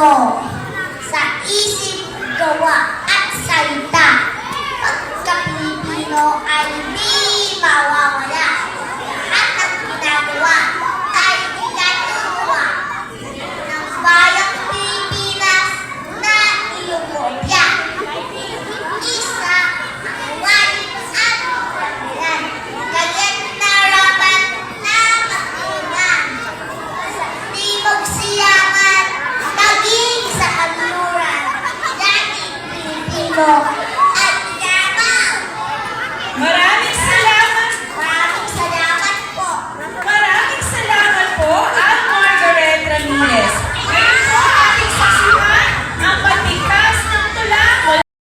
ulo, sa isip, gawa at salita. Pagka Pilipino ay di mawawala. 더